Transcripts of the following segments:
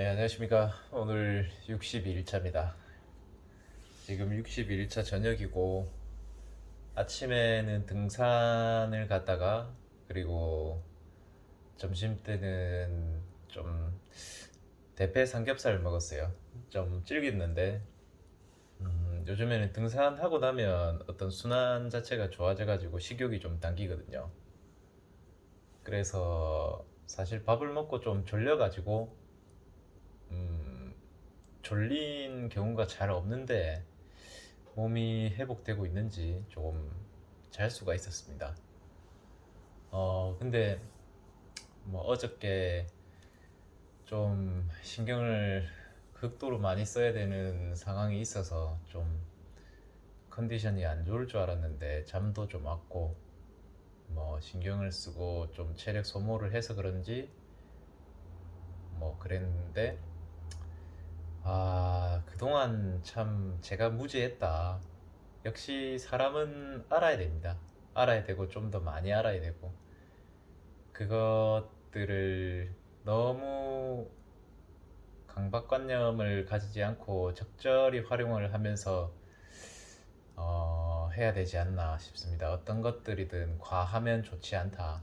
네, 안녕하십니까. 오늘 62일차입니다. 지금 61일차 저녁이고, 아침에는 등산을 갔다가, 그리고 점심 때는 좀 대패 삼겹살 먹었어요. 좀 질겼는데, 음, 요즘에는 등산하고 나면 어떤 순환 자체가 좋아져가지고 식욕이 좀 당기거든요. 그래서 사실 밥을 먹고 좀 졸려가지고, 음, 졸린 경우가 잘 없는데 몸이 회복되고 있는지 조금 잘 수가 있었습니다. 어, 근데 뭐 어저께 좀 신경을 극도로 많이 써야 되는 상황이 있어서 좀 컨디션이 안 좋을 줄 알았는데 잠도 좀 왔고 뭐 신경을 쓰고 좀 체력 소모를 해서 그런지 뭐 그랬는데 아, 그동안 참 제가 무지했다. 역시 사람은 알아야 됩니다. 알아야 되고 좀 더 많이 알아야 되고 그것들을 너무 강박관념을 가지지 않고 적절히 활용을 하면서 어, 해야 되지 않나 싶습니다. 어떤 것들이든 과하면 좋지 않다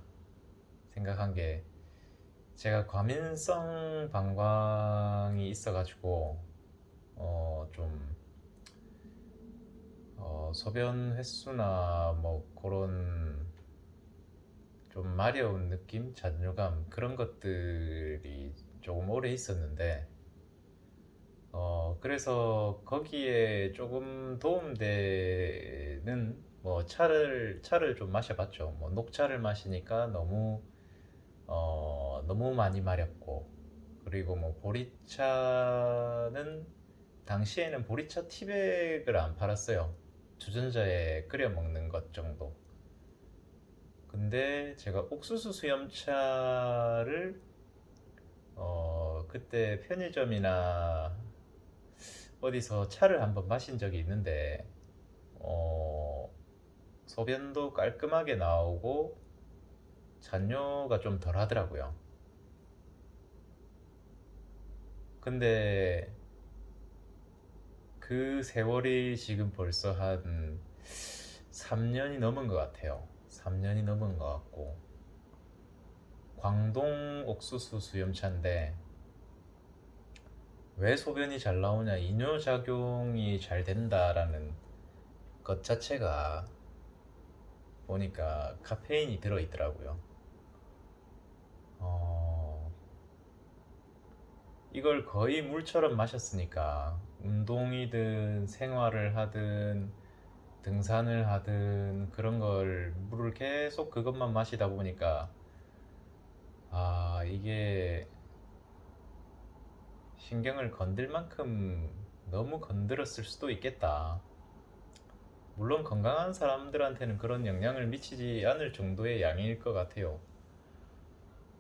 생각한 게 제가 과민성 방광이 있어가지고 어좀 어, 소변 횟수나 뭐 그런 좀 마려운 느낌, 잔류감 그런 것들이 조금 오래 있었는데 어 그래서 거기에 조금 도움되는 뭐 차를 차를 좀 마셔봤죠. 뭐 녹차를 마시니까 너무 어, 너무 많이 마렸고 그리고 뭐 보리차는 당시에는 보리차 티백을 안 팔았어요. 주전자에 끓여 먹는 것 정도. 근데 제가 옥수수 수염차를 어, 그때 편의점이나 어디서 차를 한번 마신 적이 있는데 어, 소변도 깔끔하게 나오고 잔뇨가 좀 덜 하더라고요. 근데 그 세월이 지금 벌써 한 3년이 넘은 것 같아요. 3년이 넘은 것 같고. 광동 옥수수 수염차인데, 왜 소변이 잘 나오냐, 이뇨작용이 잘 된다라는 것 자체가 보니까 카페인이 들어있더라고요. 어, 이걸 거의 물처럼 마셨으니까 운동이든 생활을 하든 등산을 하든 그런 걸 물을 계속 그것만 마시다 보니까 아, 이게 신경을 건들 만큼 너무 건드렸을 수도 있겠다. 물론 건강한 사람들한테는 그런 영향을 미치지 않을 정도의 양일 것 같아요.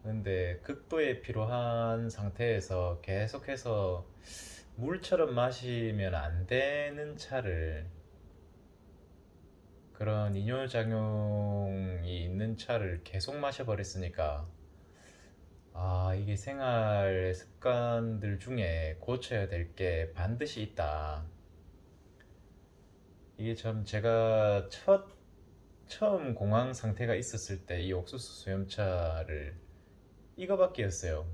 근데 극도의 피로한 상태에서 계속해서 물처럼 마시면 안 되는 차를 그런 이뇨작용이 있는 차를 계속 마셔버렸으니까 아, 이게 생활 습관들 중에 고쳐야 될 게 반드시 있다. 이게 참 제가 첫 처음 공황 상태가 있었을 때 이 옥수수 수염차를 이거밖에였어요.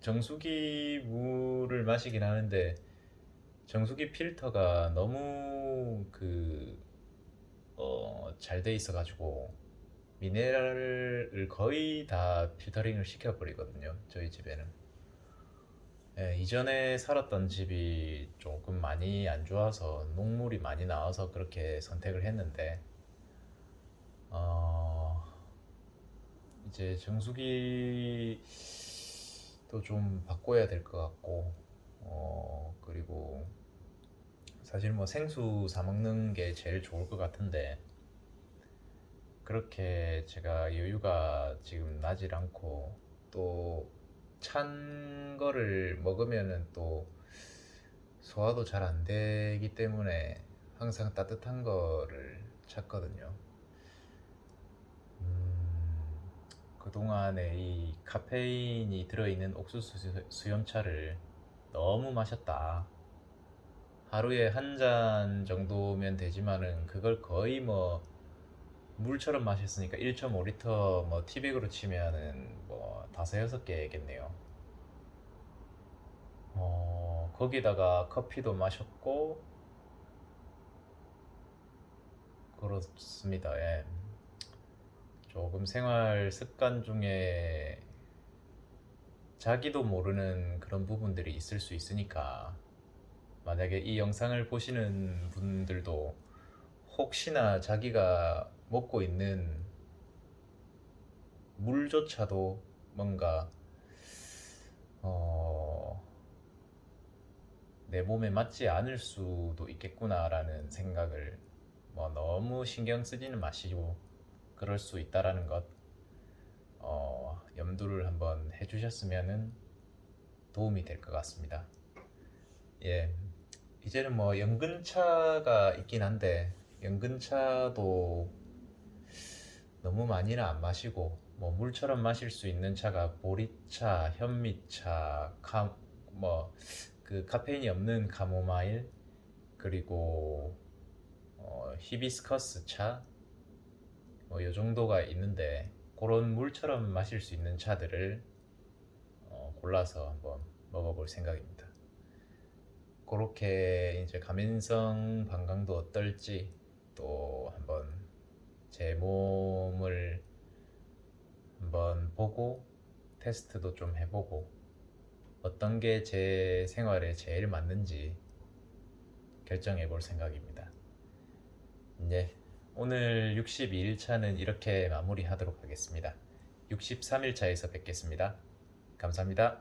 정수기 물을 마시긴 하는데 정수기 필터가 너무 그 어, 잘 돼 있어 가지고 미네랄을 거의 다 필터링을 시켜 버리거든요. 저희 집에는. 예, 이전에 살았던 집이 조금 많이 안 좋아서 녹물이 많이 나와서 그렇게 선택을 했는데 이제 정수기도 좀 바꿔야 될 것 같고 어, 그리고 사실 뭐 생수 사 먹는 게 제일 좋을 것 같은데 그렇게 제가 여유가 지금 나질 않고 또 찬 거를 먹으면은 또 소화도 잘 안 되기 때문에 항상 따뜻한 거를 찾거든요. 음, 그동안에 이 카페인이 들어있는 옥수수 수- 수염차를 너무 마셨다. 하루에 한 잔 정도면 되지만은 그걸 거의 뭐 물처럼 마셨으니까 1.5리터 뭐 티백으로 치면은 뭐 다섯 여섯 개겠네요. 어, 거기다가 커피도 마셨고 그렇습니다. 예. 조금 생활 습관 중에 자기도 모르는 그런 부분들이 있을 수 있으니까 만약에 이 영상을 보시는 분들도 혹시나 자기가 먹고 있는 물조차도 뭔가 어, 내 몸에 맞지 않을 수도 있겠구나라는 생각을 뭐 너무 신경 쓰지는 마시고 그럴 수 있다라는 것 어, 염두를 한번 해주셨으면은 도움이 될 것 같습니다. 예, 이제는 뭐 연근차가 있긴 한데 연근차도 너무 많이는 안 마시고 뭐 물처럼 마실 수 있는 차가 보리차, 현미차, 카, 뭐그 카페인이 없는 카모마일 그리고 어, 히비스커스 차, 뭐 요 정도가 있는데 그런 물처럼 마실 수 있는 차들을 어, 골라서 한번 먹어볼 생각입니다. 그렇게 이제 가민성 방광도 어떨지 또 한번 제 몸을 한번 보고 테스트도 좀 해보고 어떤 게 제 생활에 제일 맞는지 결정해 볼 생각입니다. 네, 오늘 62일차는 이렇게 마무리하도록 하겠습니다. 63일차에서 뵙겠습니다. 감사합니다.